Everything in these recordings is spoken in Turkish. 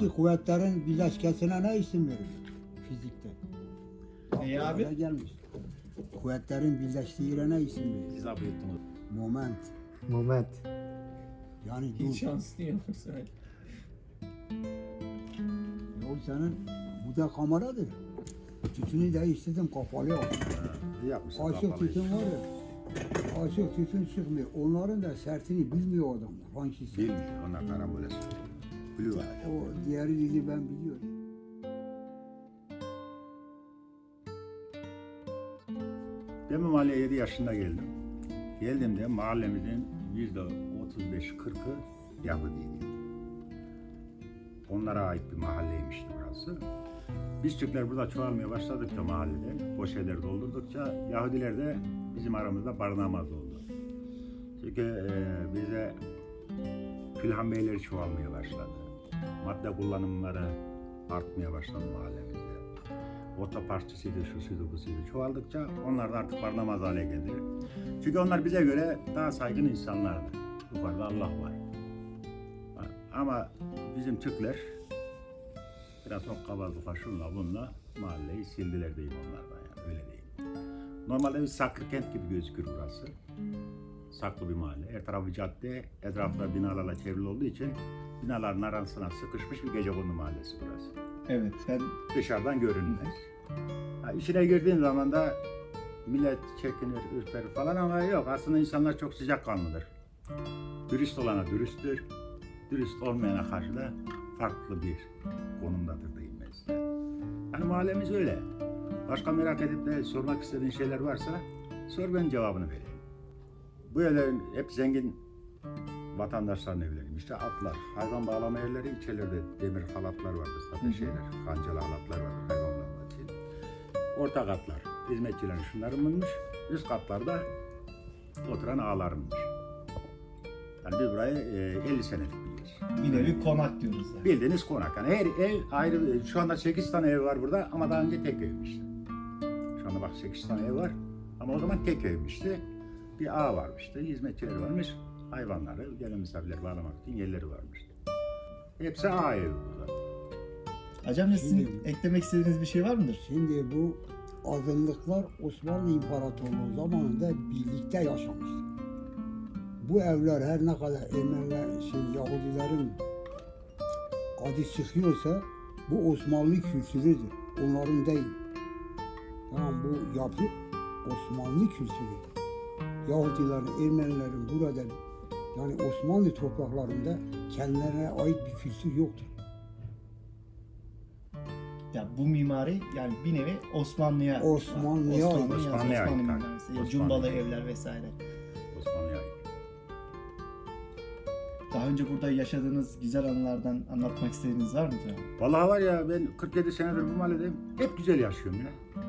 Peki kuvvetlerin birleşkesine ne isim verir? Fizikte. Ne abi? Oraya gelmiş. Kuvvetlerin birleştiği yere ne isim verir? Siz abi yuttunuz. Moment. Moment. Yani dur. Hiç şans değil yoksa. Yol senin bu da kameradır. Tütünü değiştirdim kapalı yok. Aşık kapalı tütün var ya. Aşık tütün çıkmıyor. Onların da sertini bilmiyor adamlar. Hangisi? Bilmiyor. Onlar karambole Blue var. O diğeri dili ben biliyorum. Ben bu mahalleye 7 yaşında geldim. Geldiğimde mahallemizin yüzde 35-40'ı Yahudiydi. Onlara ait bir mahalleymişti burası. Biz Türkler burada çoğalmaya başladıkça mahallede, boş evleri doldurdukça Yahudiler de bizim aramızda barınamaz oldu. Çünkü e, bize külhan beyleri çoğalmaya başladı. Madde kullanımları artmaya başladı mahallemizde otoparkçısıydı, şusuydu, busuydu çoğaldıkça onlar da artık barınamaz hale geldi. Çünkü onlar bize göre daha saygın insanlardı. Yukarıda Allah var. Ama bizim Türkler biraz hokkabazlıkla şunla bunla mahalleyi sildiler diyeyim onlardan yani öyle değil. Normalde bir saklı kent gibi gözükür burası. Saklı bir mahalle. Her tarafı cadde, etrafta binalarla çevrili olduğu için binaların arasına sıkışmış bir gecekondu mahallesi burası Evet ben dışarıdan görünmez. Ha, işine girdiğin zaman da millet çekinir, ürper falan ama yok. Aslında insanlar çok sıcakkanlıdır. Dürüst olana dürüsttür. Dürüst olmayana karşı da farklı bir konumdadır diyeyim ben size. Yani mahallemiz öyle. Başka merak edip de sormak istediğin şeyler varsa sor ben cevabını vereyim. Bu evlerin hep zengin vatandaşların evleri. İşte atlar, hayvan bağlama yerleri, içeride demir halatlar vardır zaten şeyler, kancalı halatlar vardır hayvan bağlama için. Orta katlar, hizmetçilerin şunlarınmış, üst katlarda oturan ağalarınmış. Yani biz burayı e, 50 senelik biliyoruz. bir nevi konak diyoruz yani. Bildiğiniz konak. Yani her ev ayrı, şu anda 8 tane ev var burada ama daha önce tek evmişti. Şu anda bak 8 tane ev var ama o zaman tek evmişti. Bir ağa varmıştı, hizmetçileri varmış, hayvanları, gelen misafirleri bağlamak için yerleri varmıştı. Hepsi ağa evi burada. Hocam sizin Şimdi- eklemek istediğiniz bir şey var mıdır? Şimdi bu azınlıklar Osmanlı İmparatorluğu zamanında birlikte yaşamıştı. Bu evler her ne kadar Ermeniler, şey, Yahudilerin adı çıkıyorsa bu Osmanlı kültürüdür. Onların değil. Tamam bu yapı Osmanlı kültürü. Yahudilerin, Ermenilerin burada yani Osmanlı topraklarında kendilerine ait bir kültür yoktur. Ya bu mimari yani bir nevi Osmanlı'ya Osmanlı'ya ait. Osmanlı'ya ait, Osmanlı Osmanlı'ya Cumbalı evler vesaire. Osmanlı'ya ait. Daha önce burada yaşadığınız güzel anılardan anlatmak istediğiniz var mıdır? abi? Vallahi var ya ben 47 senedir bu mahalledeyim. Hep güzel yaşıyorum ya.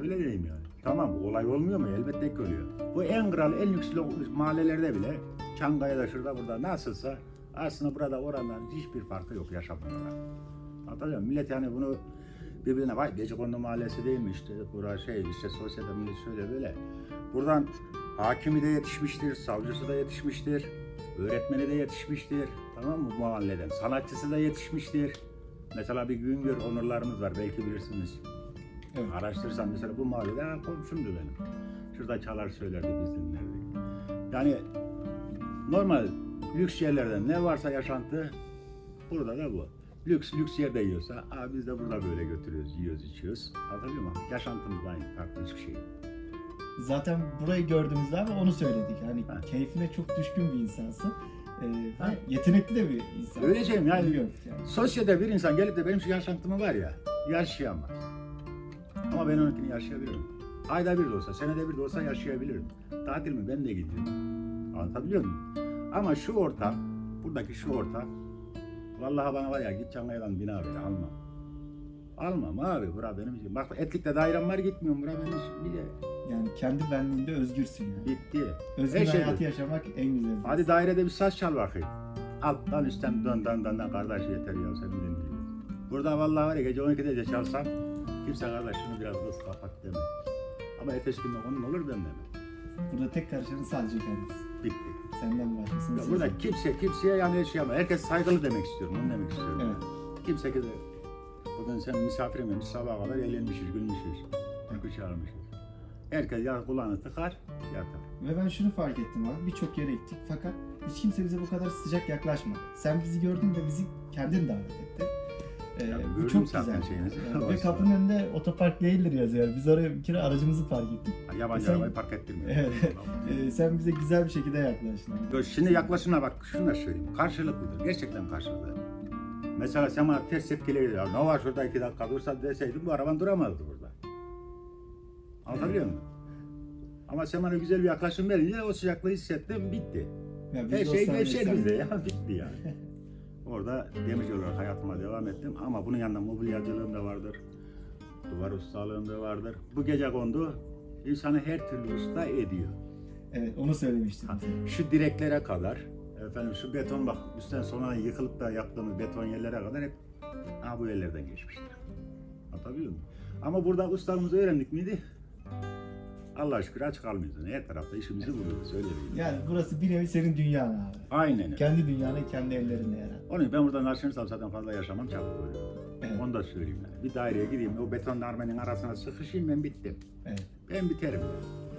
Öyle diyeyim yani. Tamam olay olmuyor mu? Elbette ki oluyor. Bu en kral, en lüks mahallelerde bile Çankaya'da şurada burada nasılsa aslında burada orandan hiçbir farkı yok yaşamında. Anlatabiliyor? Millet yani bunu birbirine vay Gecekondu mahallesi değil mi işte bura şey işte sosyete millet şöyle böyle. Buradan hakimi de yetişmiştir, savcısı da yetişmiştir, öğretmeni de yetişmiştir. Tamam mı bu mahalleden? Sanatçısı da yetişmiştir. Mesela bir Güngör onurlarımız var belki bilirsiniz. Evet. Araştırırsan mesela bu mahallede ha, komşumdu benim. Şurada çalar söylerdi biz dinlerdik. Yani normal lüks yerlerden ne varsa yaşantı burada da bu. Lüks lüks yerde yiyorsa aa, biz de burada böyle götürüyoruz, yiyoruz, içiyoruz. Anlatabiliyor muyum? Yaşantımız aynı, farklı hiçbir şey. yok. Zaten burayı gördüğümüzde abi onu söyledik. Hani Ha. keyfine çok düşkün bir insansın. Ee, Ha. yetenekli de bir insan. Öyle mi? Yani- yani. Sosyete bir insan gelip de benim şu yaşantımı var ya, yaşayamaz. Ama ben onunkini yaşayabilirim. Ayda bir de olsa, senede bir de olsa yaşayabilirim. Tatil mi? Ben de gidiyorum. Anlatabiliyor muyum? Ama şu ortam, buradaki şu ortam, vallahi bana var ya git Çankaya'dan bina ver, almam. Almam abi, bura benim için. Bak etlikte dairem var gitmiyorum, bura benim için. Bir de Yani kendi benliğinde özgürsün yani. bitti. Özgür Her şey hayatı yaşamak en güzeli. Hadi dairede bir saz çal bakayım. Alttan üstten dön dön dön kardeş yeter ya sen dinliyor. Burada vallahi var ya gece 12'de de çalsam kimse kardeş şunu biraz kız kapat demez. Ama ertesi gün onun olur demem. Burada tek karışanı sadece kendisi. Bitti. Senden başkasını Ya burada kimse kimseye yani şey yapma. Herkes saygılı demek istiyorum. Onu demek istiyorum. Evet. kimse ki de bugün sen misafiriymiş sabaha kadar eğlenmişiz, gülmüşüz. Uyku çağırmışız. Herkes ya kulağını tıkar, yatar. Ve ben şunu fark ettim abi. Birçok yere gittik fakat hiç kimse bize bu kadar sıcak yaklaşmadı. Sen bizi gördün ve bizi kendin davet etti. Ee, Ya bu gördüm çok güzel. şeyinizi. Ve kapının önünde otopark değildir yazıyor. Biz oraya bir kere aracımızı park ettik. Yabancı Sen- arabayı park ettirmiyor. Evet. Ee, sen bize güzel bir şekilde yaklaştın. Yo, Şimdi yaklaşımına bak, şunu da söyleyeyim. Karşılıklıdır, gerçekten karşılıklı. Mesela sen bana ters tepkiyle ya ne var şurada iki dakika dursa deseydin bu araban duramazdı burada. Anlatabiliyor muyum? Ama sen bana güzel bir yaklaşım verince o sıcaklığı hissettim, bitti. Ya biz Her şey gevşer bizde ya, bitti yani. Orada demirci olarak hayatıma devam ettim ama bunun yanında mobilyacılığım da vardır. Duvar ustalığım da vardır. Bu gece kondu insanı her türlü usta ediyor. Evet onu. Ha, bize. Şu direklere kadar, efendim şu beton bak üstten sona yıkılıp da yaptığımız beton yerlere kadar hep ha bu yerlerden geçmiştir. Anlatabiliyor muyum? Ama burada ustalığımızı öğrendik miydi? Allah şükür aç kalmıyoruz. Her tarafta işimizi buluyoruz. Öyle değil. Yani burası bir nevi senin dünyan abi. Aynen öyle. Kendi dünyanı kendi ellerinle yarat. Onun için ben burada narsiyonel zaten fazla yaşamam çabuk ölüyorum. Evet. Onu da söyleyeyim yani. Bir daireye gideyim, o beton darmenin arasına sıkışayım ben bittim. Evet. Ben biterim.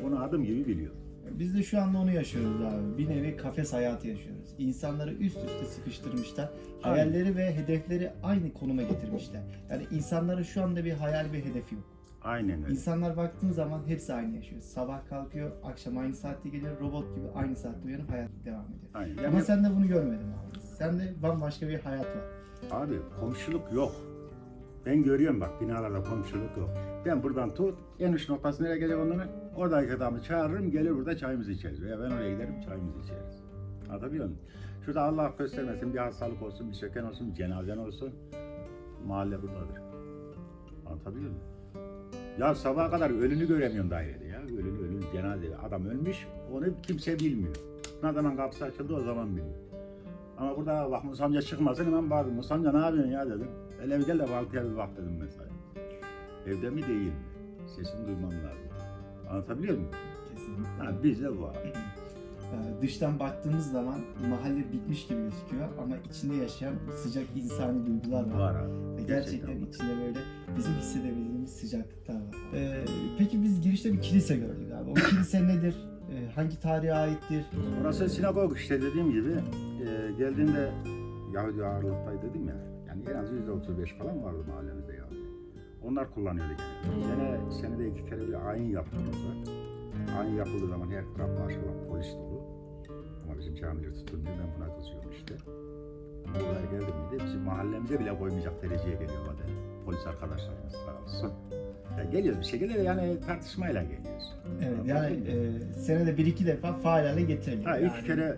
Onu adım gibi biliyorum. Biz de şu anda onu yaşıyoruz abi. Bir nevi kafes hayatı yaşıyoruz. İnsanları üst üste sıkıştırmışlar. Hayalleri ve hedefleri aynı konuma getirmişler. Yani insanların şu anda bir hayal ve hedefi yok. Aynen öyle. İnsanlar baktığın zaman hepsi aynı yaşıyor. Sabah kalkıyor, akşam aynı saatte geliyor, robot gibi aynı saatte uyanıp hayat devam ediyor. Aynen. Ama Yani, sen de bunu görmedin abi. Sen de bambaşka bir hayat var. abi komşuluk yok. Ben görüyorum bak binalarda komşuluk yok. Ben buradan tut, en uç noktası nereye gelecek onların? Oradaki adamı çağırırım, gelir burada çayımızı içeriz. Veya ben oraya giderim, çayımızı içeriz. Anlatabiliyor muyum? Şurada Allah göstermesin bir hastalık olsun, bir söken olsun, bir cenazen olsun. Mahalle buradadır. Anlatabiliyor muyum? Ya sabaha kadar ölünü göremiyorsun dairede ya. Ölünü, ölünü, cenaze. Adam ölmüş, onu kimse bilmiyor. Ne zaman kapısı açıldı o zaman biliyor. Ama burada bak Musa amca çıkmasın hemen bağırdım. Musa amca ne yapıyorsun ya dedim. Hele bir gel de baltıya bir bak dedim mesela. Evde mi değil mi? Sesini duymam lazım. Anlatabiliyor muyum? Kesinlikle. Ha, bizde bu abi. Ee, Dıştan baktığımız zaman mahalle bitmiş gibi gözüküyor ama içinde yaşayan sıcak insani duygular var. Var abi. Ve Gerçekten gerçekten içinde böyle bizim hissedebildiğimiz sıcaklıklar var. Ee, peki biz girişte bir kilise gördük abi. O kilise nedir? Ee, hangi tarihe aittir? Orası sinagog işte dediğim gibi. E, geldiğimde Yahudi ağırlıktaydı dedim ya. Yani en az yüzde otuz beş falan vardı mahallemizde Yahudi. Onlar kullanıyordu genelde. Sene, senede iki kere bir ayin yapılır. Ayin yapıldığı zaman her taraf maşallah polis dolu. Ama bizim camileri tutunca ben buna kızıyorum işte. Buraya geldi miydi bizim mahallemize bile koymayacak dereceye geliyor da. Polis arkadaşlarımız sağ olsun. Ya geliyoruz bir şekilde de yani tartışmayla geliyoruz. Evet yani e, senede bir iki defa faal hale getiriliyor. Ha yani, iki kere,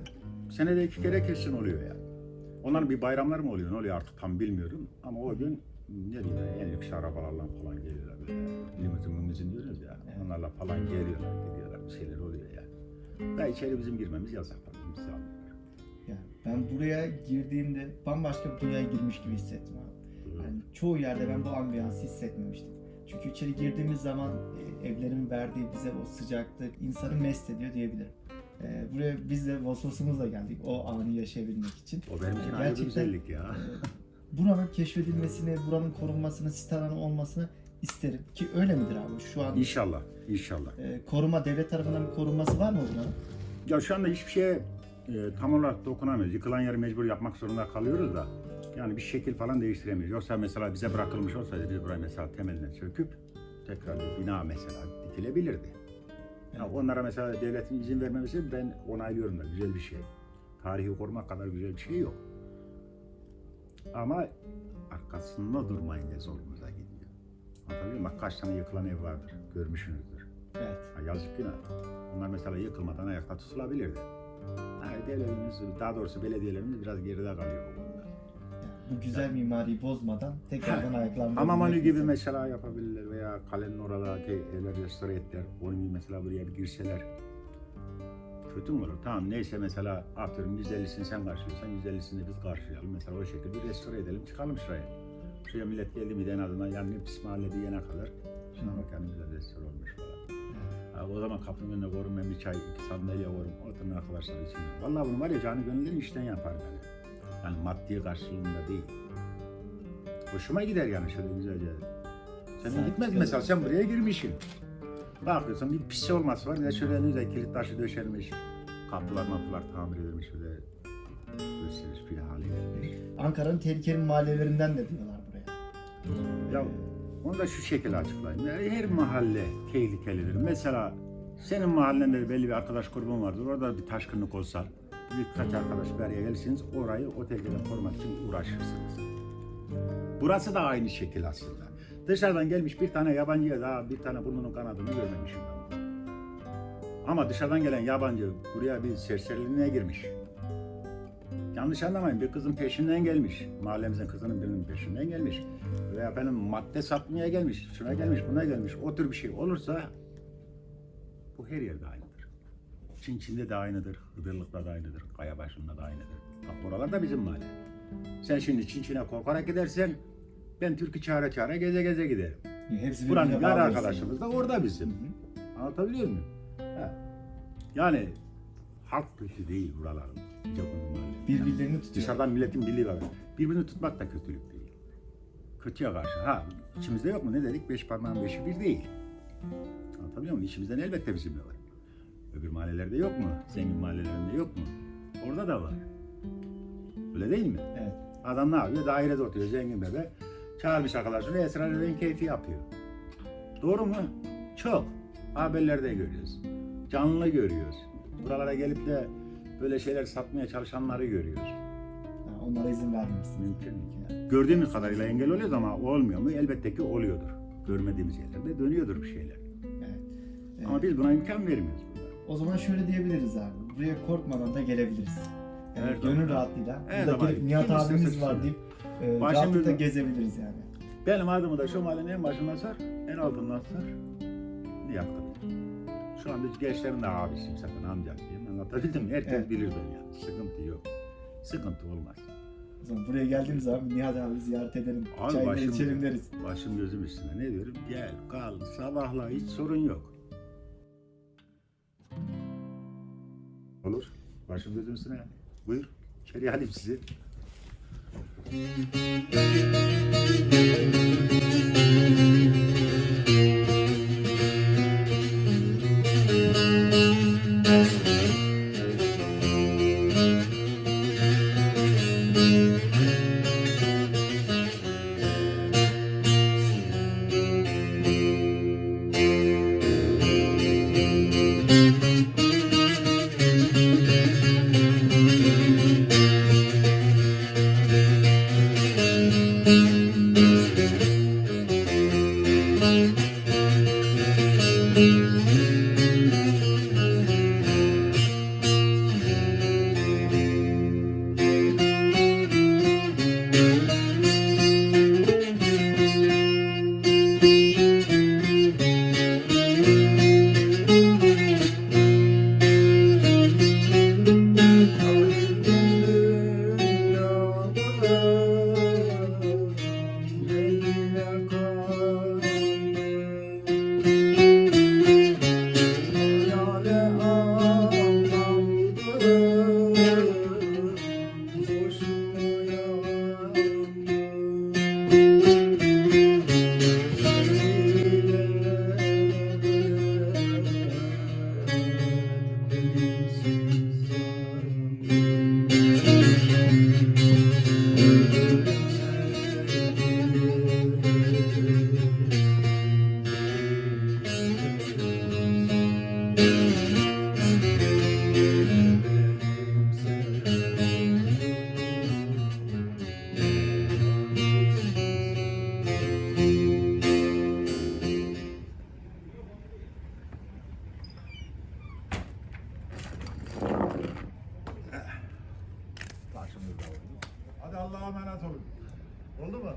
senede iki kere kesin oluyor yani. Onların bir bayramları mı oluyor, ne oluyor artık tam bilmiyorum. Ama o gün ne bileyim en lüks arabalarla falan geliyorlar böyle. Limuzin limuzin diyoruz ya. Evet. Onlarla falan geliyorlar, gidiyorlar bir şeyler oluyor yani. Ve içeri bizim girmemiz yasak ben buraya girdiğimde bambaşka bir dünyaya girmiş gibi hissettim abi. Yani çoğu yerde ben bu ambiyansı hissetmemiştim. Çünkü içeri girdiğimiz zaman e, evlerin verdiği bize o sıcaklık insanı mest ediyor diyebilirim. E, buraya biz de Vosvos'umuzla geldik o anı yaşayabilmek için. O benim için ayrı bir Gerçekten- güzellik ya. E, buranın keşfedilmesini, buranın korunmasını, sit alanı olmasını isterim. Ki öyle midir abi şu an? İnşallah, inşallah. e, koruma, devlet tarafından bir korunması var mı buranın? Ya şu anda hiçbir şeye e, tam olarak dokunamıyoruz. Yıkılan yeri mecbur yapmak zorunda kalıyoruz da. Yani bir şekil falan değiştiremiyoruz. Yoksa mesela bize bırakılmış olsaydı biz burayı mesela temelinden söküp tekrar bir bina mesela dikilebilirdi. Ya Evet. onlara mesela devletin izin vermemesi ben onaylıyorum da güzel bir şey. Tarihi korumak kadar güzel bir şey yok. Ama arkasında durmayınca zorumuza gidiyor. Anlatabiliyor muyum? Bak kaç tane yıkılan ev vardır. Görmüşsünüzdür. Evet. Ha, yazık günah. Bunlar mesela yıkılmadan ayakta tutulabilirdi. Ha, devletimiz, daha doğrusu belediyelerimiz biraz geride kalıyor bu konuda. Yani bu güzel mimariyi bozmadan tekrardan ayaklandırabilmek. Hamamhanı gibi mesela. mesela yapabilirler veya kalenin oradaki evler restore ettiler. Onun gibi mesela buraya bir girseler. Kötü mü olur? Tamam neyse mesela atıyorum 150'sini sen karşılıyorsan 150'sini de biz karşılayalım. Mesela o şekilde bir restore edelim çıkalım şuraya. Şuraya millet geldi mi en azından yani pis mahalle diyene kadar. Şuna bak yani güzel restore olmuş falan. O zaman kapının önüne koyun ben bir çay, iki sandalye koyun. Oturun arkadaşlar için. Vallahi bunu var ya canı gönülden işten yapar beni. Yani maddi karşılığında değil. Hoşuma gider yani şöyle güzelce. Sen Sen- gitmez mesela sen buraya girmişsin. Bakıyorsun bir pis olması var. De şöyle önünde kilit taşı döşenmiş. Kapılar mapılar tamir edilmiş. De gösteriş bir hale gelmiş. Ankara'nın tehlikeli mahallelerinden de diyorlar buraya. Ya onu da şu şekilde açıklayayım. Ya her mahalle tehlikelidir. Mesela senin mahallende belli bir arkadaş grubun vardır. Orada bir taşkınlık olsa birkaç arkadaş bir araya gelirsiniz. Orayı o tehlikeden korumak için uğraşırsınız. Burası da aynı şekil aslında. Dışarıdan gelmiş bir tane yabancıya daha bir tane burnunun kanadını görmemişim. Ama dışarıdan gelen yabancı buraya bir serseriliğine girmiş. Yanlış anlamayın bir kızın peşinden gelmiş. Mahallemizin kızının birinin peşinden gelmiş. Veya efendim madde satmaya gelmiş. Şuna gelmiş buna gelmiş. O tür bir şey olursa bu her yerde aynıdır. Çinçin'de de aynıdır. Hıdırlık'ta da aynıdır. Kayabaşı'nda da aynıdır. Bak oralar da bizim mahalle. Sen şimdi Çinçin'e korkarak gidersen ben türkü çağıra çağıra geze geze giderim. Hepsi Buranın yar arkadaşımız da orada bizim. Anlatabiliyor muyum? Ha. Yani halk kötü değil buraların. Birbirlerini tutuyor. Dışarıdan milletin birliği var. Birbirini tutmak da kötülük. Kötüye karşı. Ha içimizde yok mu? Ne dedik? Beş parmağın beşi bir değil. Anlatabiliyor muyum? İçimizden elbette bizimle var. Öbür mahallelerde yok mu? Zengin mahallelerinde yok mu? Orada da var. Öyle değil mi? Evet. Adam ne yapıyor? Dairede oturuyor zengin bebe. Çağırmış arkadaşını esrar keyfi yapıyor. Doğru mu? Çok. Haberlerde görüyoruz. Canlı görüyoruz. Buralara gelip de böyle şeyler satmaya çalışanları görüyoruz. Onlara izin vermiyorsun. Mümkün. Yani. Gördüğümüz kadarıyla engel oluyoruz ama olmuyor mu? Elbette ki oluyordur. Görmediğimiz yerlerde dönüyordur bir şeyler. Evet. Ama Ee, biz buna imkan vermiyoruz. O zaman şöyle diyebiliriz abi. Buraya korkmadan da gelebiliriz. Yani Evet, gönül rahatlığıyla. Evet, Burada gelip Nihat kim abimiz var deyip e, rahatlıkla gezebiliriz yani. Benim adımı da şu mahallenin en başından sar, en altından sar. Yaptım? Şu anda gençlerin de abisiyim sakın amcam diyeyim. Anlatabildim mi? Herkes Evet. bilir beni yani. Sıkıntı yok. Sıkıntı olmaz. Zaman buraya geldiğimiz zaman Nihat abi ziyaret edelim. Abi Çayları başım- içelim deriz. Başım gözüm üstüne. Ne diyorum? Gel, kal, sabahla hiç sorun yok. Olur. Başım gözüm üstüne. Buyur. İçeri alayım sizi. Allah'a emanet olun. Oldu mu?